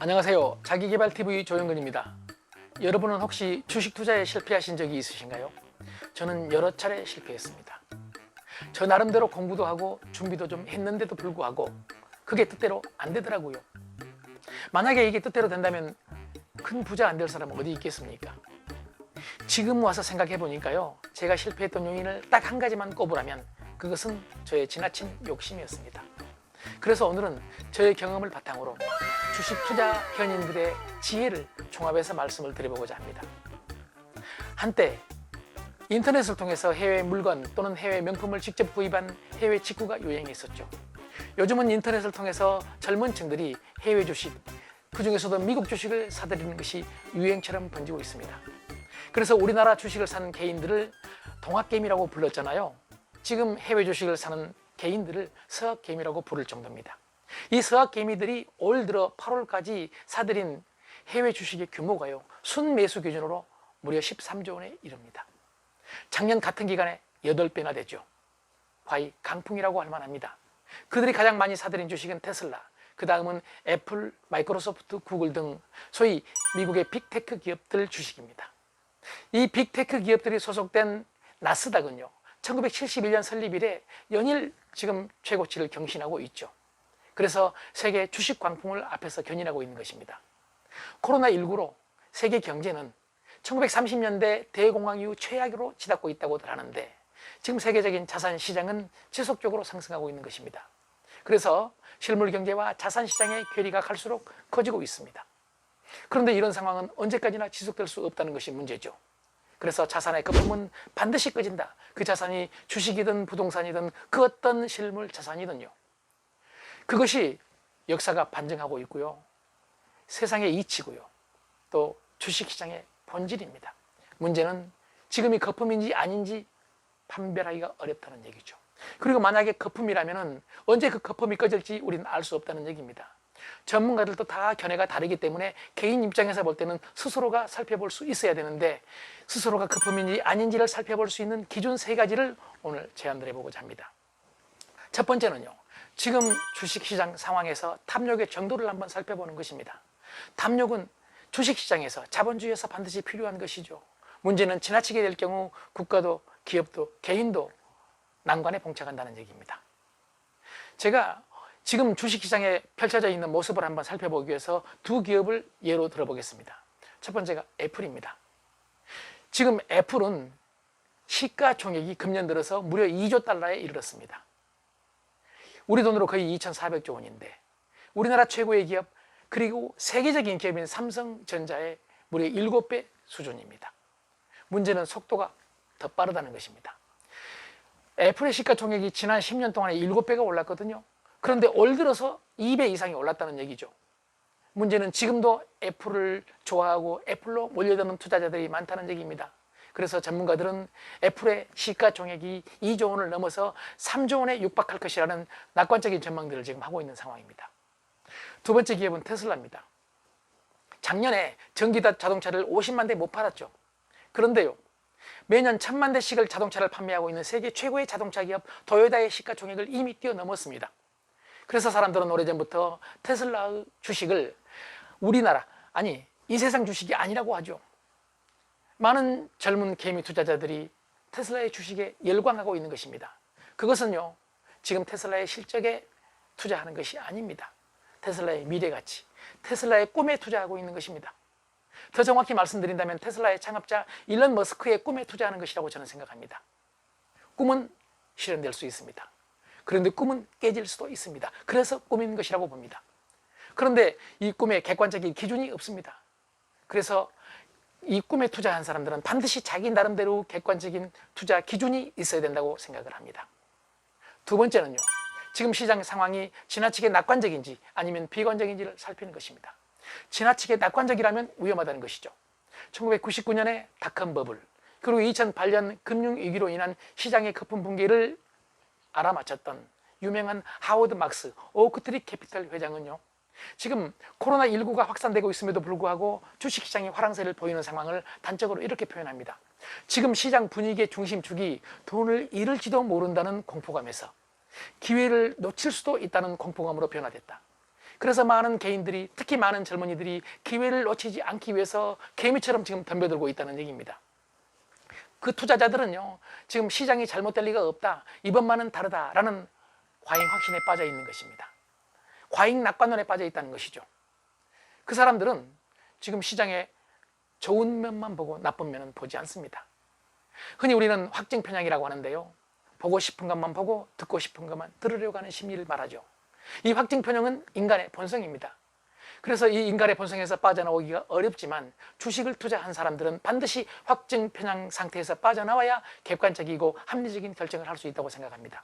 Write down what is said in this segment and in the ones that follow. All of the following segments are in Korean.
안녕하세요. 자기개발TV 조영근입니다. 여러분은 혹시 주식 투자에 실패하신 적이 있으신가요? 저는 여러 차례 실패했습니다. 저 나름대로 공부도 하고 준비도 좀 했는데도 불구하고 그게 뜻대로 안 되더라고요. 만약에 이게 뜻대로 된다면 큰 부자 안 될 사람은 어디 있겠습니까? 지금 와서 생각해 보니까요. 제가 실패했던 요인을 딱 한 가지만 꼽으라면 그것은 저의 지나친 욕심이었습니다. 그래서 오늘은 저의 경험을 바탕으로 주식 투자 현인들의 지혜를 종합해서 말씀을 드려보고자 합니다. 한때 인터넷을 통해서 해외 물건 또는 해외 명품을 직접 구입한 해외 직구가 유행했었죠. 요즘은 인터넷을 통해서 젊은 층들이 해외 주식, 그 중에서도 미국 주식을 사들이는 것이 유행처럼 번지고 있습니다. 그래서 우리나라 주식을 사는 개인들을 동학개미라고 불렀잖아요. 지금 해외 주식을 사는 개인들을 서학개미라고 부를 정도입니다. 이 서학개미들이 올 들어 8월까지 사들인 해외 주식의 규모가요. 순매수 기준으로 무려 13조 원에 이릅니다. 작년 같은 기간에 8배나 되죠. 과히 강풍이라고 할 만합니다. 그들이 가장 많이 사들인 주식은 테슬라, 그 다음은 애플, 마이크로소프트, 구글 등 소위 미국의 빅테크 기업들 주식입니다. 이 빅테크 기업들이 소속된 나스닥은요. 1971년 설립 이래 연일 지금 최고치를 경신하고 있죠. 그래서 세계 주식 광풍을 앞에서 견인하고 있는 것입니다. 코로나19로 세계 경제는 1930년대 대공황 이후 최악으로 치닫고 있다고들 하는데 지금 세계적인 자산 시장은 지속적으로 상승하고 있는 것입니다. 그래서 실물 경제와 자산 시장의 괴리가 갈수록 커지고 있습니다. 그런데 이런 상황은 언제까지나 지속될 수 없다는 것이 문제죠. 그래서 자산의 거품은 반드시 꺼진다. 그 자산이 주식이든 부동산이든 그 어떤 실물 자산이든요. 그것이 역사가 반증하고 있고요. 세상의 이치고요. 또 주식시장의 본질입니다. 문제는 지금이 거품인지 아닌지 판별하기가 어렵다는 얘기죠. 그리고 만약에 거품이라면 언제 그 거품이 꺼질지 우리는 알 수 없다는 얘기입니다. 전문가들도 다 견해가 다르기 때문에 개인 입장에서 볼 때는 스스로가 살펴볼 수 있어야 되는데 스스로가 거품인지 아닌지를 살펴볼 수 있는 기준 세 가지를 오늘 제안을 해보고자 합니다. 첫 번째는요. 지금 주식시장 상황에서 탐욕의 정도를 한번 살펴보는 것입니다. 탐욕은 주식시장에서 자본주의에서 반드시 필요한 것이죠. 문제는 지나치게 될 경우 국가도 기업도 개인도 난관에 봉착한다는 얘기입니다. 제가 지금 주식시장에 펼쳐져 있는 모습을 한번 살펴보기 위해서 두 기업을 예로 들어보겠습니다. 첫 번째가 애플입니다. 지금 애플은 시가총액이 금년 들어서 무려 2조 달러에 이르렀습니다. 우리 돈으로 거의 2,400조 원인데 우리나라 최고의 기업 그리고 세계적인 기업인 삼성전자의 무려 7배 수준입니다. 문제는 속도가 더 빠르다는 것입니다. 애플의 시가총액이 지난 10년 동안에 7배가 올랐거든요. 그런데 올 들어서 2배 이상이 올랐다는 얘기죠. 문제는 지금도 애플을 좋아하고 애플로 몰려드는 투자자들이 많다는 얘기입니다. 그래서 전문가들은 애플의 시가총액이 2조 원을 넘어서 3조 원에 육박할 것이라는 낙관적인 전망들을 지금 하고 있는 상황입니다. 두 번째 기업은 테슬라입니다. 작년에 전기 자동차를 50만 대 못 팔았죠. 그런데요. 매년 천만 대씩을 자동차를 판매하고 있는 세계 최고의 자동차 기업 도요다의 시가총액을 이미 뛰어넘었습니다. 그래서 사람들은 오래전부터 테슬라의 주식을 우리나라, 아니, 이 세상 주식이 아니라고 하죠. 많은 젊은 개미 투자자들이 테슬라의 주식에 열광하고 있는 것입니다. 그것은요, 지금 테슬라의 실적에 투자하는 것이 아닙니다. 테슬라의 미래 가치, 테슬라의 꿈에 투자하고 있는 것입니다. 더 정확히 말씀드린다면 테슬라의 창업자 일론 머스크의 꿈에 투자하는 것이라고 저는 생각합니다. 꿈은 실현될 수 있습니다. 그런데 꿈은 깨질 수도 있습니다. 그래서 꿈인 것이라고 봅니다. 그런데 이 꿈에 객관적인 기준이 없습니다. 그래서 이 꿈에 투자한 사람들은 반드시 자기 나름대로 객관적인 투자 기준이 있어야 된다고 생각을 합니다. 두 번째는요. 지금 시장 상황이 지나치게 낙관적인지 아니면 비관적인지를 살피는 것입니다. 지나치게 낙관적이라면 위험하다는 것이죠. 1999년에 닷컴 버블, 그리고 2008년 금융위기로 인한 시장의 거품 붕괴를 알아맞혔던 유명한 하워드 막스 오크트리 캐피탈 회장은요. 지금 코로나19가 확산되고 있음에도 불구하고 주식시장이 화랑세를 보이는 상황을 단적으로 이렇게 표현합니다. 지금 시장 분위기의 중심축이 돈을 잃을지도 모른다는 공포감에서 기회를 놓칠 수도 있다는 공포감으로 변화됐다. 그래서 많은 개인들이 특히 많은 젊은이들이 기회를 놓치지 않기 위해서 개미처럼 지금 덤벼들고 있다는 얘기입니다. 그 투자자들은요, 지금 시장이 잘못될 리가 없다. 이번만은 다르다라는 과잉 확신에 빠져 있는 것입니다. 과잉 낙관론에 빠져 있다는 것이죠. 그 사람들은 지금 시장에 좋은 면만 보고 나쁜 면은 보지 않습니다. 흔히 우리는 확증 편향이라고 하는데요. 보고 싶은 것만 보고 듣고 싶은 것만 들으려고 하는 심리를 말하죠. 이 확증 편향은 인간의 본성입니다. 그래서 이 인간의 본성에서 빠져나오기가 어렵지만 주식을 투자한 사람들은 반드시 확증 편향 상태에서 빠져나와야 객관적이고 합리적인 결정을 할 수 있다고 생각합니다.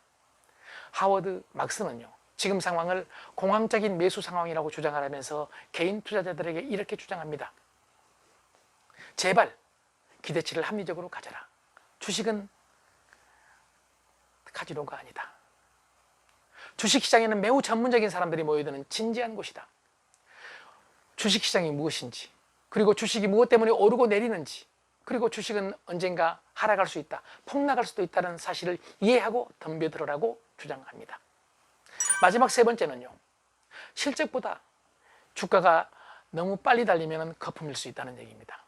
하워드 막스는요. 지금 상황을 공황적인 매수 상황이라고 주장을 하면서 개인 투자자들에게 이렇게 주장합니다. 제발 기대치를 합리적으로 가져라. 주식은 카지노가 아니다. 주식시장에는 매우 전문적인 사람들이 모여드는 진지한 곳이다. 주식시장이 무엇인지, 그리고 주식이 무엇 때문에 오르고 내리는지, 그리고 주식은 언젠가 하락할 수 있다, 폭락할 수도 있다는 사실을 이해하고 덤벼들으라고 주장합니다. 마지막 세 번째는요. 실적보다 주가가 너무 빨리 달리면 거품일 수 있다는 얘기입니다.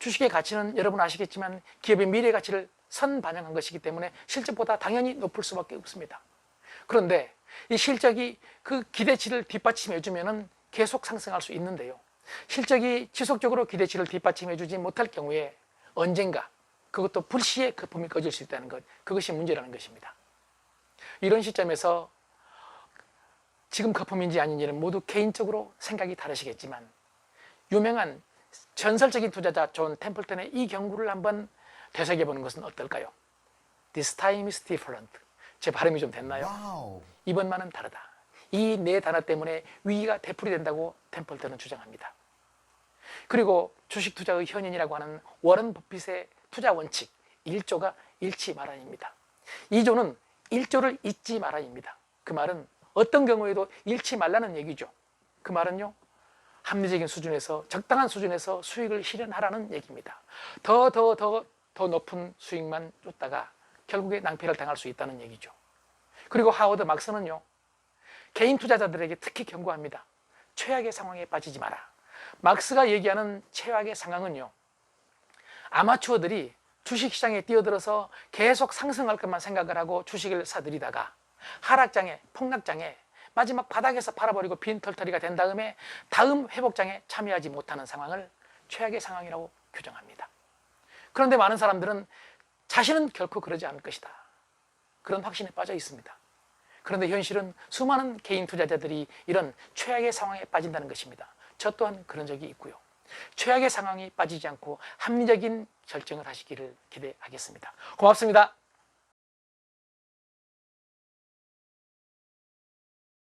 주식의 가치는 여러분 아시겠지만 기업의 미래 가치를 선반영한 것이기 때문에 실적보다 당연히 높을 수밖에 없습니다. 그런데 이 실적이 그 기대치를 뒷받침해 주면은 계속 상승할 수 있는데요. 실적이 지속적으로 기대치를 뒷받침해 주지 못할 경우에 언젠가 그것도 불시에 거품이 꺼질 수 있다는 것, 그것이 문제라는 것입니다. 이런 시점에서 지금 거품인지 아닌지는 모두 개인적으로 생각이 다르시겠지만 유명한 전설적인 투자자 존 템플턴의 이 경구를 한번 되새겨보는 것은 어떨까요? This time is different. 제 발음이 좀 됐나요? Wow. 이번만은 다르다. 이 네 단어 때문에 위기가 되풀이 된다고 템플턴은 주장합니다. 그리고 주식 투자의 현인이라고 하는 워런 버핏의 투자 원칙 1조가 잃지 마라입니다. 2조는 1조를 잊지 마라입니다. 그 말은 어떤 경우에도 잃지 말라는 얘기죠. 그 말은요. 합리적인 수준에서 적당한 수준에서 수익을 실현하라는 얘기입니다. 더 더 더 더 높은 수익만 쫓다가 결국에 낭패를 당할 수 있다는 얘기죠. 그리고 하워드 막스는요. 개인 투자자들에게 특히 경고합니다. 최악의 상황에 빠지지 마라. 막스가 얘기하는 최악의 상황은요. 아마추어들이 주식시장에 뛰어들어서 계속 상승할 것만 생각을 하고 주식을 사들이다가 하락장에 폭락장에 마지막 바닥에서 팔아버리고 빈털터리가 된 다음에 다음 회복장에 참여하지 못하는 상황을 최악의 상황이라고 규정합니다. 그런데 많은 사람들은 자신은 결코 그러지 않을 것이다. 그런 확신에 빠져 있습니다. 그런데 현실은 수많은 개인 투자자들이 이런 최악의 상황에 빠진다는 것입니다. 저 또한 그런 적이 있고요. 최악의 상황에 빠지지 않고 합리적인 결정을 하시기를 기대하겠습니다. 고맙습니다.